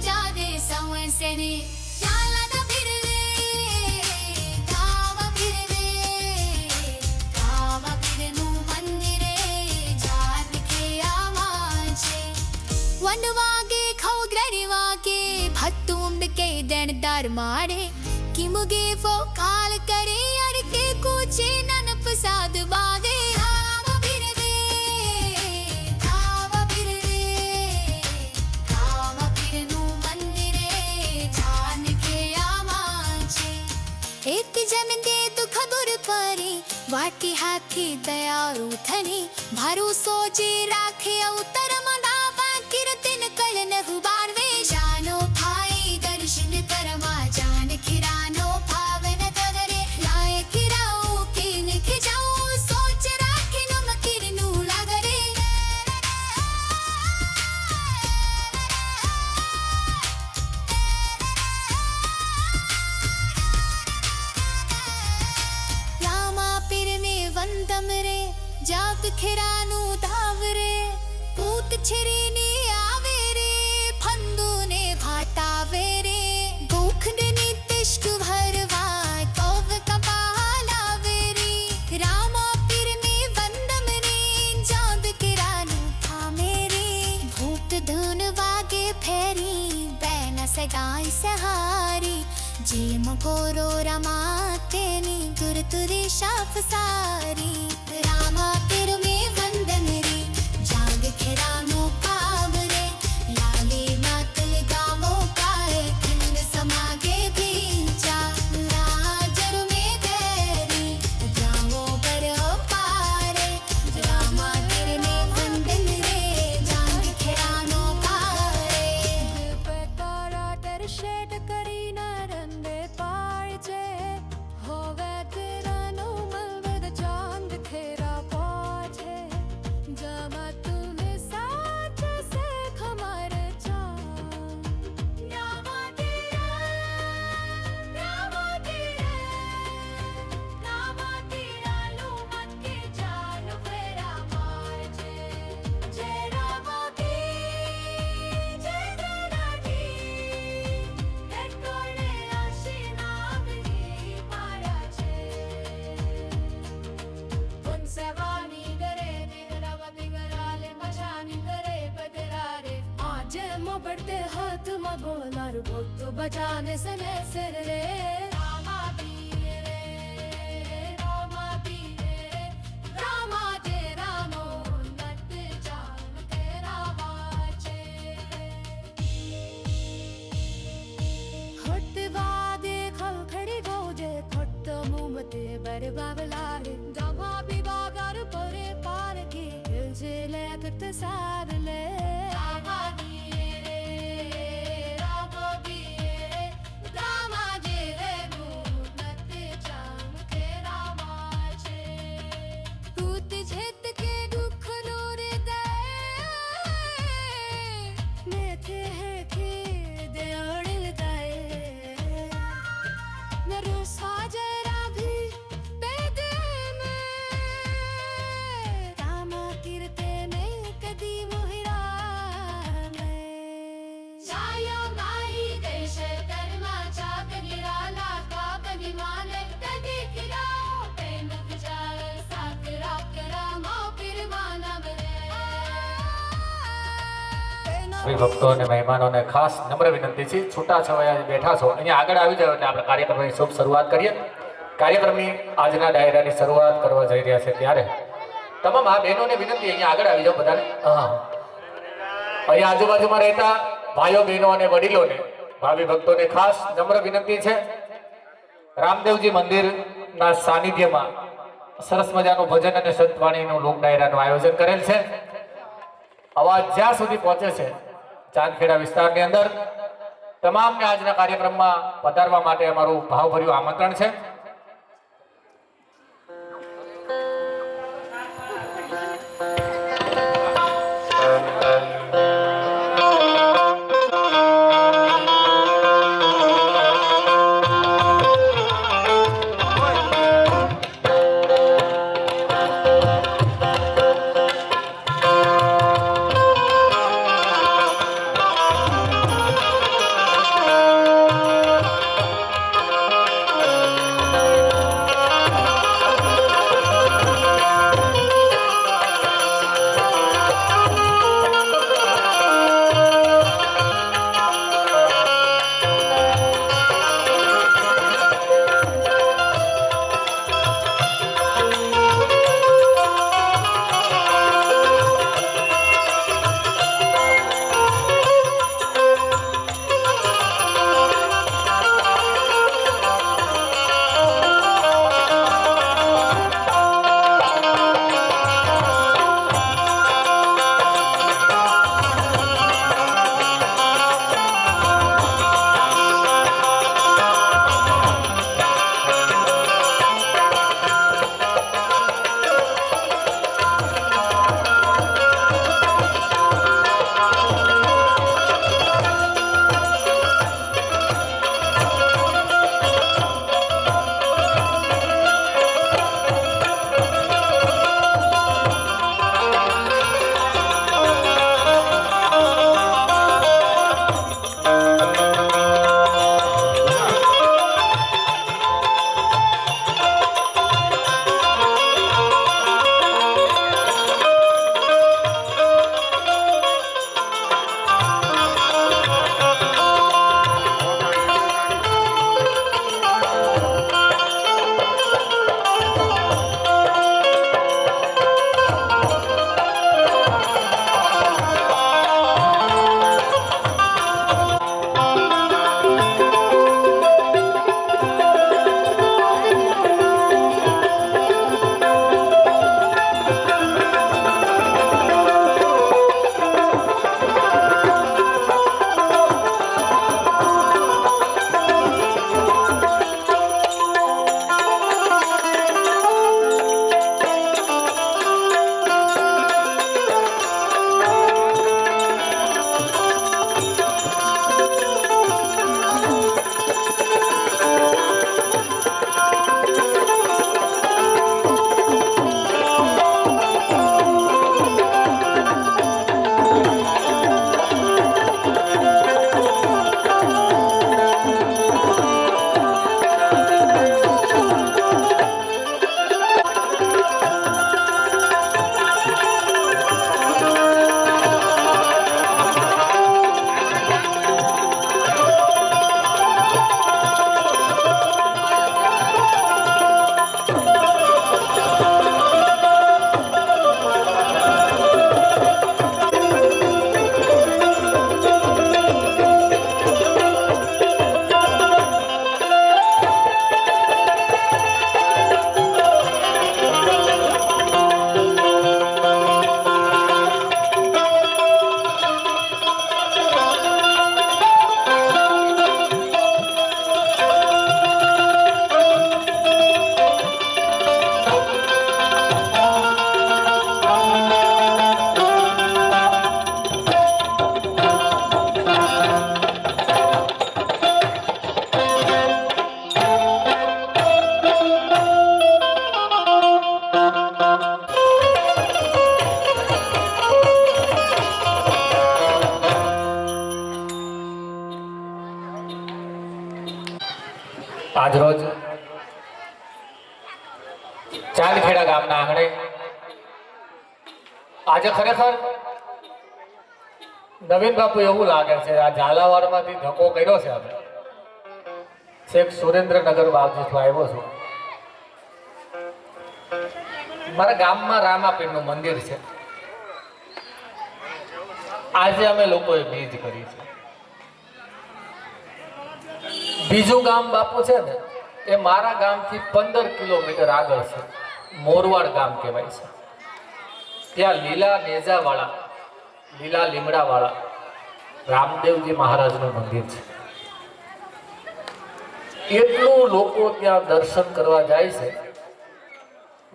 ગજાદે સંવસને ચાલા ફિરવે ગાવા ફિરવે ગાવા ફિરનું મંદિરે જાન કે આવાજે વન વાગે ખોગ્રરી વાગે ભત્તુંબ કે દણદાર મારે કિમુગે ફો કાલ કરે અડકે કૂચે નન હાથી દયાળુ થની ભરોસો જે રાખે અવતર મડાવા કીર્તન કળન હુબારવે જાગ ખેરાનું ધાવ રે પૂત છેરીની આવે રે, ફંદુને ભાટાવે રે. ભૂખને નિતિષ્ક ભરવા કપાલ આવે રે. રામા પીરને વંદમ રે જાગ ખેરાનું થામે રે. ભૂત ધૂન વાગે ફેરી, બેન સગાઈ સહારી. જેમ કોરો રમા, તેની ગુરતુરી શાફ સારી. बढ़ते हाथ मगोलार बोतो बजाने से मैं सिर रे रामा रामा पीरे रामा दे रामो नट जान तेरा वाचे होट वादे खल खड़ी गोजे थोट मुमते बर बाबलारे दामा भी बागार परे पार की जे ले तक सारे ભક્તો અને મહેમાનોને ખાસ નમ્ર વિનંતી છે. છૂટા છવાયા બેઠા છો, અહીંયા આગળ આવી જાવ એટલે આપણે કાર્યક્રમની શુભ શરૂઆત કરીએ. કાર્યક્રમની આજના ડાયરાની શરૂઆત કરવા જઈ રહ્યા છે ત્યારે તમામ આ બહેનોને વિનંતી, અહીંયા આગળ આવી જાઓ બધાને. હા. અહીંયા આજુબાજુમાં રહેતા ભાઈઓ, બહેનો અને વડીલોને, ભાવિ ભક્તોને ખાસ નમ્ર વિનંતી છે. રામદેવજી મંદિરના સાનિધ્યમાં સરસ મજાનું ભજન અને સંતવાણીનું લોક ડાયરાનું આયોજન કરેલ છે. અવાજ જ્યાં સુધી પહોંચે છે ચાંદખેડા વિસ્તારની અંદર. તમામને આજના કાર્યક્રમમાં પધારવા માટે અમારું ભાવભર્યું આમંત્રણ છે. આજરોજ ચાંદખેડા ગામના આંગણે આજે ખરેખર નવીન બાપુ એવું લાગે છે, આ ઝાલાવાડમાંથી ધક્કો કર્યો છે આપણે. શેખ સુરેન્દ્રનગર બાજુથી આવ્યો છું. મારા ગામમાં રામાપીરનું મંદિર છે. આજે અમે લોકોએ બીજ કરી છે. બીજું ગામ બાપુ છે ને, એ મારા ગામથી પંદર કિલોમીટર આગળ છે. મોરવાડ ગામ કહેવાય છે. ત્યાં લીલા નેજાવાળા, લીલા લીમડાવાળા રામદેવજી મહારાજનું મંદિર છે. એટલું લોકો ત્યાં દર્શન કરવા જાય છે.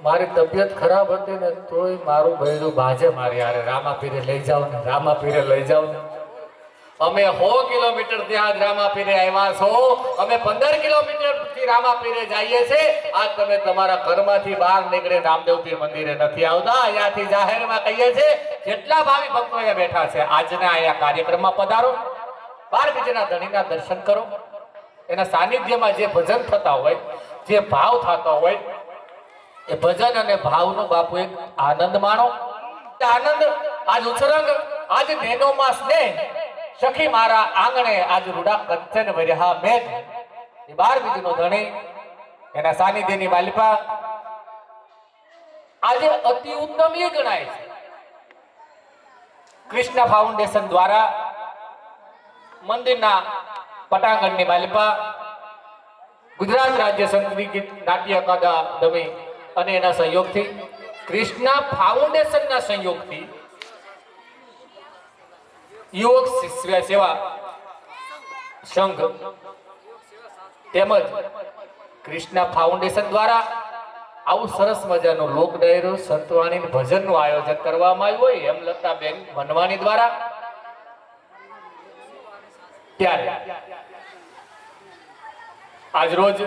મારી તબિયત ખરાબ હતી ને, તોય મારું બૈરું બાજે મારી આરે રામા પીરે લઈ જાઓ ને, રામાપીરે લઈ જાઓ ને. અમે સો કિલોમીટર ત્યાં રામાપીરે આવ્યા છો. અમે પંદર કિલોમીટરથી રામાપીરે જઈએ છે. આજ તમે તમારા ઘરમાંથી બહાર નીકળે રામદેવજી મંદિરે નથી આવતા. અહીંયાથી જાહેરમાં કહીએ છે, જેટલા ભાવિ ભક્તો અહીંયા બેઠા છે, આજના અહીંયા કાર્યક્રમમાં પધારો. બાર બીજના ધણીના દર્શન કરો. એના સાનિધ્યમાં જે ભજન થતા હોય, જે ભાવ થતા હોય, એ ભજન અને ભાવનો બાપુ એક આનંદ માણો. આનંદ, આજ ઉછરંગ આજ નેનોમાં સ્નેહ. સખી મારા આંગણે આજ રૂડા કંચન વર્યા મેઘ. એ બાર બીજનો ધણી, એના સાનિધ્યની બાલિપા આજે અતિ ઉત્તમીય ગણાય છે. કૃષ્ણ ફાઉન્ડેશન દ્વારા મંદિરના પટાંગણની માલિપા ગુજરાત રાજ્ય સંગીત નાટ્ય અકાદમી અને એના સહયોગથી કૃષ્ણા ફાઉન્ડેશનના સહયોગથી યુવક શિષ્ય સેવા સંઘ. તેમજ કૃષ્ણા ફાઉન્ડેશન દ્વારા આવું સરસ મજાનું લોક ડાયરો સંતવાણી ભજનનું આયોજન કરવામાં આવ્યું હોય, હેમલતાબેન વનવાણી દ્વારા. ત્યારે આજરોજ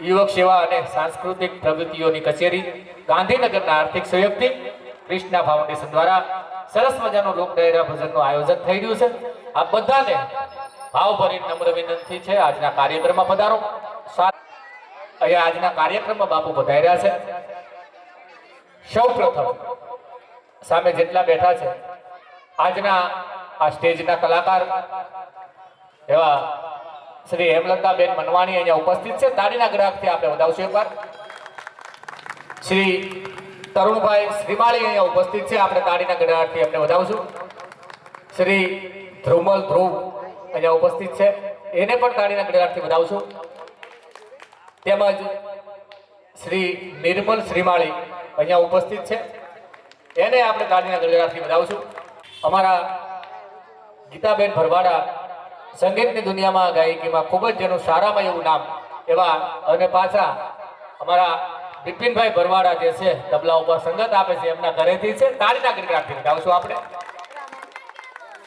યુવક સેવા અને સાંસ્કૃતિક પ્રવૃત્તિઓની કચેરી ગાંધીનગરના આર્થિક સહયોગથી કૃષ્ણા ફાઉન્ડેશન દ્વારા સરસ મજાનું લોક ડાયરા ભજનનું આયોજન થઈ રહ્યું છે. આ બધાને ભાવભરી નમ્ર વિનંતી છે. આજના કાર્યક્રમમાં પધારો. અહીંયા આજના કાર્યક્રમમાં બાપુ પધાર્યા છે. સૌ સામે જેટલા બેઠા છે, આજના આ સ્ટેજના કલાકાર એવા શ્રી હેમલતાબેન મનવાણી અહીંયા ઉપસ્થિત છે. તાળીના ગ્રાહકથી આપણે વધાવશું એકવાર. શ્રી તરુણભાઈ શ્રીમાળી અહીંયા ઉપસ્થિત છે. આપણે તાળીના ગ્રાહકથી એમને વધાવશું. શ્રી ધ્રુમલ ધ્રુવ અહીંયા ઉપસ્થિત છે. એને પણ તાળીના ગ્રાહકથી વધાવશું. તેમજ શ્રી નિર્મલ શ્રીમાળી અહીંયા ઉપસ્થિત છે. એને આપણે તાળીના ગળગાથી વધાવશું. અમારા ગીતાબેન ભરવાડા સંગીતની દુનિયામાં ગાયકીમાં ખૂબ જ જેનું સારામાં એવું નામ એવા અને પાછા અમારા બિપિનભાઈ ભરવાડા જે છે, તબલા ઉપર સંગત આપે છે, એમના ઘરેથી છે. તાળીના ગળગાથી ગાવશું આપણે?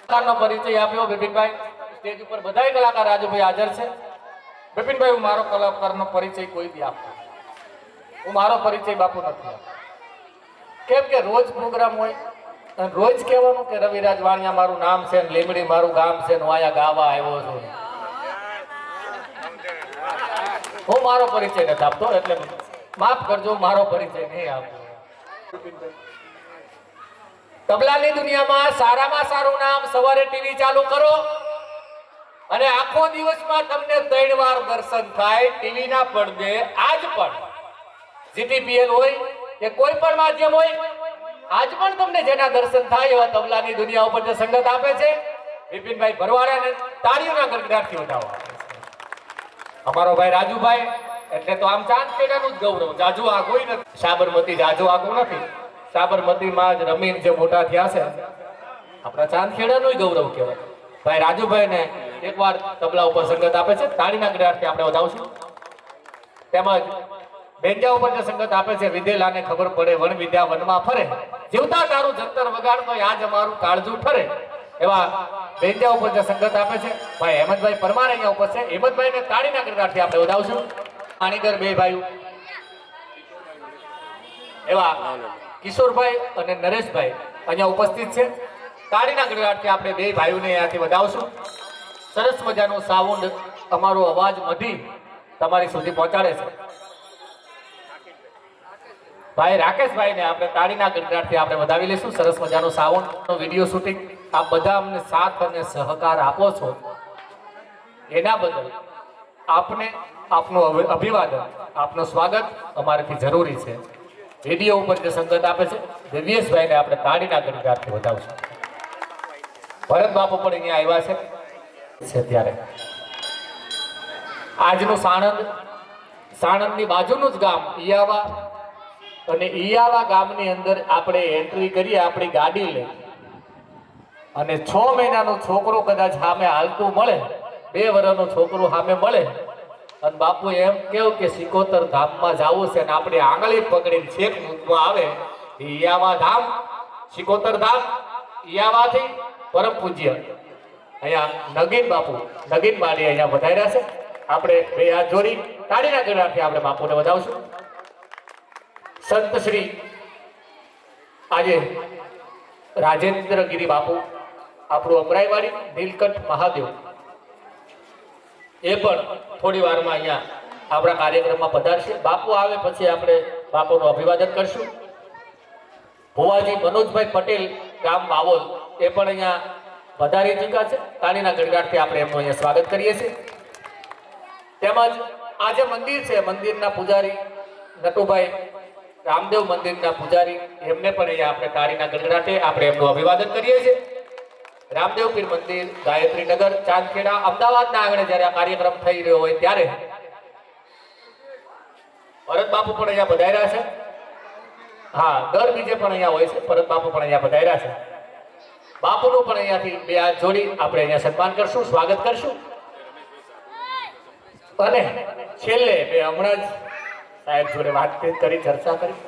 કલાકારનો પરિચય આપ્યો બિપિનભાઈ. સ્ટેજ ઉપર બધાય કલાકાર રાજુભાઈ હાજર છે. બિપિનભાઈ, હું મારો કલાકારનો પરિચય કોઈ દી આપતો હું મારો પરિચય બાપુ નથી આપતો. કેમ કે રોજ પ્રોગ્રામ હોય, અને રોજ કહેવાનું કે રવિરાજ વાણિયા મારું નામ છે ને લીમડી મારું ગામ છે હું અહીંયા ગાવા આવ્યો છું. હું મારો પરિચય નથી આપતો, એટલે માફ કરજો, મારો પરિચય નહીં આપો તબલાની દુનિયામાં સારામાં સારું નામ સવારે ટીવી ચાલુ કરો અને આખો દિવસમાં તમને ત્રણ વાર દર્શન થાય ટીવીના પડદે આજ પણ. જીટીપીએલ હોય કે કોઈ પણ માધ્યમ હોય, આજ પણ તમને જેના દર્શન થાય એવા તબલાની દુનિયા ઉપર જે સંગત આપે છે બિપિનભાઈ ભરવાડાને તાળીઓના ગડગડાટથી વધાવો. અમારો ભાઈ રાજુભાઈ એટલે તો આમ ચાંદ પેઢાનું જ ગૌરવ. જાજુ આગું નથી. સાબરમતી જાજુ આગું નથી. સાબરમતીમાં જ રમીને જે મોટા થયા છે, આપણા ચાંદખેડાનું ગૌરવ કહેવાય. ભાઈ રાજુભાઈ ને એકવાર તબલા ઉપર સંગત આપે છે. તાળીના ગડાટથી આપણે વધાવશું. તેમજ બેંજા ઉપર જે સંગત આપે છે વિદેલાને ખબર પડે, વન વિદ્યા વનમાં ફરે. જીવતા તારું જંતર વગાડતો આજ અમારું કાળજું ફરે. એવા બેંજા ઉપર જે સંગત આપે છે, ભાઈ હેમંતભાઈ પરમાર અહીંયા ઉપર છે. હેમંતભાઈને તાળીના ગડાટથી આપણે વધાવશું. પાણીગર બે ભાઈઓ. એવા કિશોરભાઈ અને નરેશભાઈ અહીંયા ઉપસ્થિત છે. તાળીના ગડગાટથી આપણે બે ભાઈઓને અહીંયાથી વધાવશું. સરસ મજાનું સાઉન્ડ અમારો અવાજ મધી તમારી સુધી પહોંચાડે છે. ભાઈ રાકેશભાઈને આપણે તાળીના ગડગાટથી આપણે વધાવી લઈશું. સરસ મજાનું સાઉન્ડનો વીડિયો શૂટિંગ. આ બધા અમને સાથ અને સહકાર આપો છો. એના બદલ આપને આપનું અભિ- અભિવાદન, આપનું સ્વાગત અમારાથી જરૂરી છે. રેડિયો ઉપર જે સંગત આપે છે દિવ્યેશભાઈને આપણે તાળીના ગણકારથી વધાવશું. ભરત બાપુ પણ અહીંયા આવ્યા છે ત્યારે. આજનું સાણંદ, સાણંદની બાજુનું જ ગામ, ઈયાવા. અને ઈયાવા ગામની અંદર આપણે એન્ટ્રી કરીએ, આપણી ગાડી લઈ. અને છ મહિનાનો છોકરો કદાચ સામે હાલતું મળે, બે વર્ષનો છોકરો સામે મળે અને બાપુ એમ કેવું કે સિકોતર ધામમાં જવું છે અને આપણી આંગળી પકડીને છેક મૂકવા આવે ઈયાવા ધામ, સિકોતર ધામ ઈયાવાથી પરમ પૂજ્ય. અહીંયા નગીન બાપુ, નગીન બાળી અહીંયા વધાર્યા છે. આપણે બે હાથ જોડી તાળીના ગણાથી આપણે બાપુને વધાવશું. સંત શ્રી આજે રાજેન્દ્રગીરી બાપુ, આપણું અમરાઈવાડી નીલકંઠ મહાદેવ. એ પણ થોડી વારમાં અહીંયા આપણા કાર્યક્રમમાં પધારશે. બાપુ આવે પછી આપણે બાપુનું અભિવાદન કરશું. ભુવાજી મનોજભાઈ પટેલ ગામ માવોલ એ પણ અહીંયા વધારી ચૂક્યા છે. તાળીના ગણગાટથી આપણે એમનું અહીંયા સ્વાગત કરીએ છીએ. તેમજ આ જે મંદિર છે, મંદિરના પૂજારી નટુભાઈ રામદેવ મંદિરના પૂજારી, એમને પણ અહીંયા આપણે તાળીના ગણગાટે આપણે એમનું અભિવાદન કરીએ છીએ. રામદેવ પીર મંદિર ગાયત્રી નગર ચાંદખેડા, અમદાવાદના આંગણે જ્યારે આ કાર્યક્રમ થઈ રહ્યો હોય ત્યારે ભરત બાપુ પણ અહીંયા બધાયરા છે. હા, દર બીજે પણ અહીંયા હોય છે. ભરત બાપુ પણ અહીંયા બધાયરા છે. બાપુનું પણ અહીંયાથી બે હાથ જોડી આપણે અહીંયા સન્માન કરશું, સ્વાગત કરશું. અને છેલ્લે મેં હમણાં જ સાહેબ જોડે વાતચીત કરી, ચર્ચા કરી.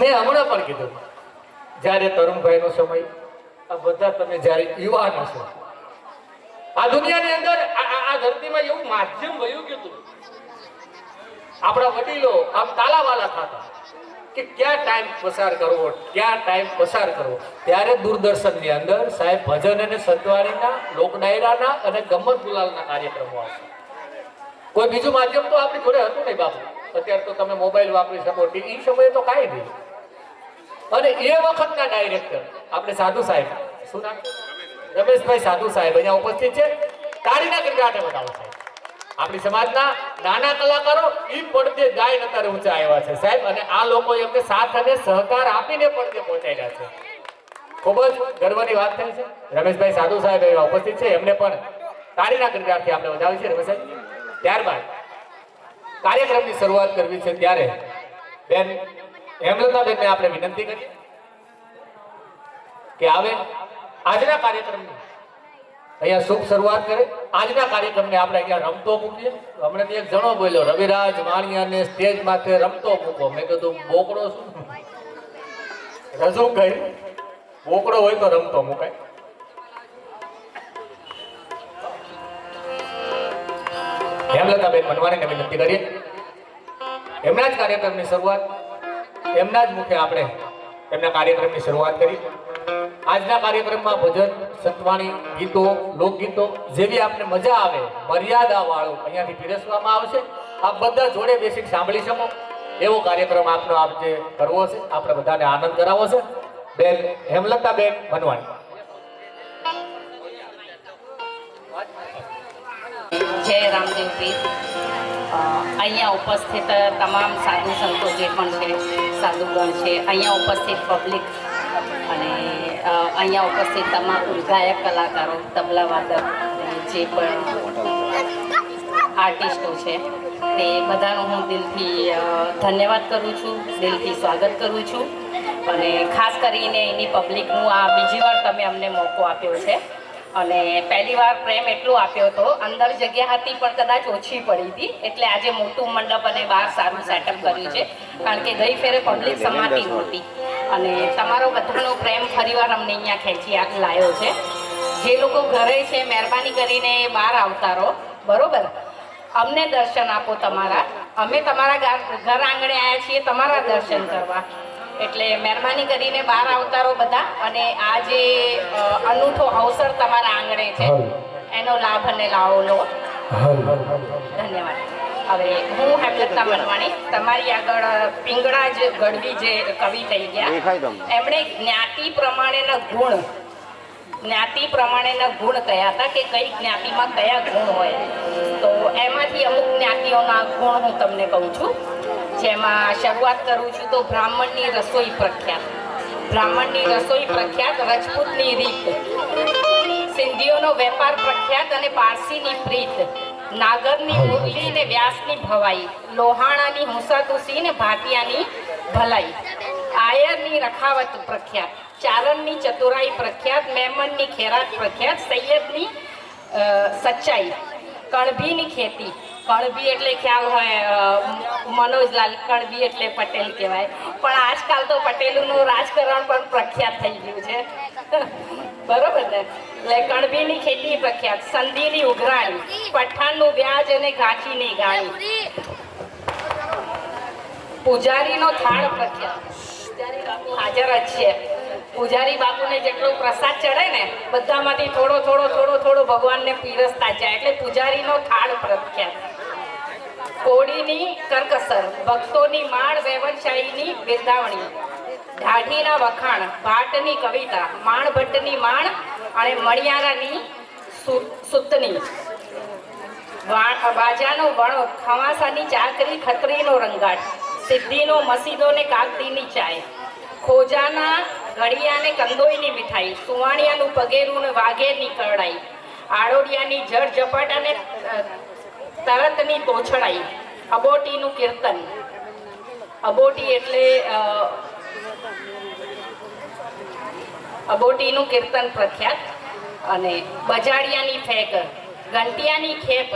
મેં હમણાં પણ કીધું. જ્યારે તરુણભાઈનો સમય, આ બધા તમે જ્યારે યુવાન હશો આ દુનિયાની અંદર આ ધરતીમાં એવું માધ્યમ વયું ગયું હતું. આપણા વડીલો આમ તાલાવાલા થતા કે ક્યાં ટાઈમ પસાર કરવો, ક્યાં ટાઈમ પસાર કરવો. ત્યારે દૂરદર્શનની અંદર સાહેબ ભજન અને સંતવાણીના લોક ડાયરાના અને ગમત ગુલાલના કાર્યક્રમો આવશે કોઈ બીજું માધ્યમ તો આપણી જોડે હતું નહીં બાપુ. અત્યારે તો તમે મોબાઈલ વાપરી શકો એ સમયે તો કાંઈ નહીં. અને એ વખતના ડાયરેક્ટર આપણે સાધુ સાહેબ. શું નામ? રમેશભાઈ સાધુ સાહેબ અહીંયા ઉપસ્થિત છે. તાળીના ગણગાટે બતાવો સાહેબ આપણી સમાજના નાના કલાકારો એ પડદે ગાય અત્યારે ઊંચા આવ્યા છે. સાહેબ, અને આ લોકો એમને સાથ અને સહકાર આપીને પડદે પહોંચાડ્યા છે. ખૂબ જ ગર્વની વાત થાય છે. રમેશભાઈ સાધુ સાહેબ એવા ઉપસ્થિત છે. એમને પણ તાળીના ગણગાટથી આપણે વધાવી છે. રમેશભાઈ, ત્યારબાદ કાર્યક્રમની શરૂઆત કરવી છે ત્યારે બેન હેમલતાબેનને આપણે વિનંતી કરીએ કે આવે આજના કાર્યક્રમની. અહીંયા શુભ શરૂઆત કરે. આજના કાર્યક્રમને આપણે અહીંયા રમતો મૂકીએ. હમણાં એક જણો બોલ્યો, રવિરાજ વાણિયાને સ્ટેજ માથે રમતો મૂકો. મેં કીધું, બોકડો શું? રજૂ કરી. બોકડો હોય તો રમતો મૂકાય. હેમલતાબેન મનવાણીને વિનંતી કરીએ? એમના જ કાર્યક્રમની શરૂઆત. એમના જ મુખે આપણે એમના કાર્યક્રમની શરૂઆત કરી. આજના કાર્યક્રમમાં ભજન, સંતવાણી, ગીતો, લોકગીતો, જેવી આપને મજા આવે મર્યાદા વાળો અહીંયાથી પીરસવામાં આવશે. આપ બધા જોડે બેસી સાંભળી શકો. એવો કાર્યક્રમ આપનો આપ જે કરવો છે, આપણે બધાને આનંદ કરાવવો છે. બેન હેમલતા બેન મનવાણી જય રામદેવ અહીંયા ઉપસ્થિત તમામ સાધુ સંતો જે પણ છે, સાધુગણ છે, અહીંયા ઉપસ્થિત પબ્લિક અને અહીંયા ઉપસ્થિત તમામ ગાયક કલાકારો, તબલા વાદક જે પણ આર્ટિસ્ટો છે, તે બધાનો હું દિલથી ધન્યવાદ કરું છું, દિલથી સ્વાગત કરું છું અને ખાસ કરીને એની પબ્લિકનું આ બીજી વાર તમે અમને મોકો આપ્યો છે. અને પહેલી વાર પ્રેમ એટલો આપ્યો હતો. અંદર જગ્યા હતી પણ કદાચ ઓછી પડી હતી. એટલે આજે મોટું મંડપ અને બહાર સારું સેટઅપ કર્યું છે. કારણ કે ગઈ ફેરે પબ્લિક સમાતી નહોતી અને તમારો બધાનો પ્રેમ ફરીવાર અમને અહીંયા ખેંચી લાવ્યો છે. જે લોકો ઘરે છે મહેરબાની કરીને બહાર આવતા રહો. બરોબર? અમને દર્શન આપો તમારા. અમે તમારા ઘર આંગણે આવ્યા છીએ તમારા દર્શન કરવા. એટલે મહેરબાની કરીને બહાર આવતા રહો બધા અને આ જે અનૂઠો અવસર તમારા આંગણે છે એનો લાભ અને લાવો લો. ધન્યવાદ. હવે હું હેમલતા મનવાણી તમારી આગળ પિંગળા જ ગઢવી જે કવિ થઈ ગયા. એમણે જ્ઞાતિ પ્રમાણેના ગુણ જ્ઞાતિ પ્રમાણેના ગુણ કયા હતા કે કઈ જ્ઞાતિમાં કયા ગુણ હોય. તો એમાંથી અમુક જ્ઞાતિઓના ગુણ હું તમને કહું છું. જેમાં શરૂઆત કરું છું તો બ્રાહ્મણની રસોઈ પ્રખ્યાત. બ્રાહ્મણની રસોઈ પ્રખ્યાત રજપૂતની રીત. સિંધીઓનો વેપાર પ્રખ્યાત અને પારસીની પ્રીત. નાગરની મુરલી ને વ્યાસની ભવાઈ. લોહાણાની હુંસાતુસી ને ભાટિયાની ભલાઈ. આયરની રખાવત પ્રખ્યાત. ચારણની ચતુરાઈ પ્રખ્યાત મેમનની ખેરાત પ્રખ્યાત સૈયદની સચ્ચાઈ. કણભીની ખેતી. કણભી એટલે ખ્યાલ હોય મનોજલાલ કણભી એટલે પટેલ કહેવાય. પણ આજકાલ તો પટેલનું રાજકારણ પણ પ્રખ્યાત થઈ ગયું છે. બરોબર ને? એટલે કણબીની ખેતી પ્રખ્યાત, સંધીની ઉઘરાણી, પઠાણનું વ્યાજ અને ગાંઠીની ગાણી. પૂજારીનો થાળ પ્રખ્યાત. હાજર જ છે. પૂજારી બાપુને જેટલો પ્રસાદ ચડે ને, બધામાંથી થોડો થોડો થોડો થોડો ભગવાનને પીરસતા જાય. એટલે પૂજારીનો થાળ પ્રખ્યાત. કોડીની કરકસર, ભક્તોની માળ વ્યવસાયીની બિરદાવણી ઢાઢીના વખાણ, ભાટની કવિતા માણ ભટ્ટની માણ અને મણિયારાની સુતની. બાજાનો વણો ખવાસાની ચાકરી, ખત્રીનો રંગાટ, સિદ્ધિનો મસીદો ને કાગદીની ચાય. ખોજાના ઘડિયાને કંદોઈની મીઠાઈ, સુવાણિયાનું પગેરું ને વાઘેરની કરડાઈ આડોડિયાની જળ ઝપટ અને તરતની તોછડાઈ અબોટીનું કીર્તન. અબોટી એટલે અબોટીનું કીર્તન પ્રખ્યાત અને બજાડિયાની ફેક, ઘંટિયાની ખેપ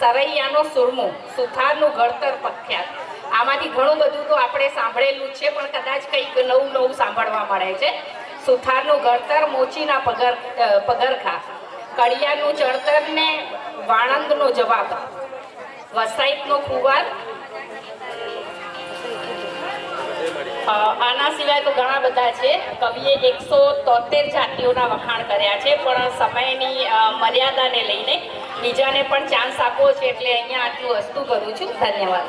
સરૈયાનો સુરમું, સુથારનું ઘડતર પ્રખ્યાત. આમાંથી ઘણું બધું તો આપણે સાંભળેલું છે, પણ કદાચ કંઈક નવું નવું સાંભળવા મળે છે. સુથારનું ઘડતર, મોચીના પગર પગરખા. કડિયાનું ચડતર ને વાણંદનો જવાબ. વસાઈતનો કુવાર આના સિવાય તો ઘણા બધા છે. કવિએ એકસો તોતેર જાતિઓના વખાણ કર્યા છે, પણ સમયની મર્યાદાને લઈને બીજાને પણ ચાન્સ આપવો છે, એટલે અહીંયા આટલું વસ્તુ કરું છું. ધન્યવાદ.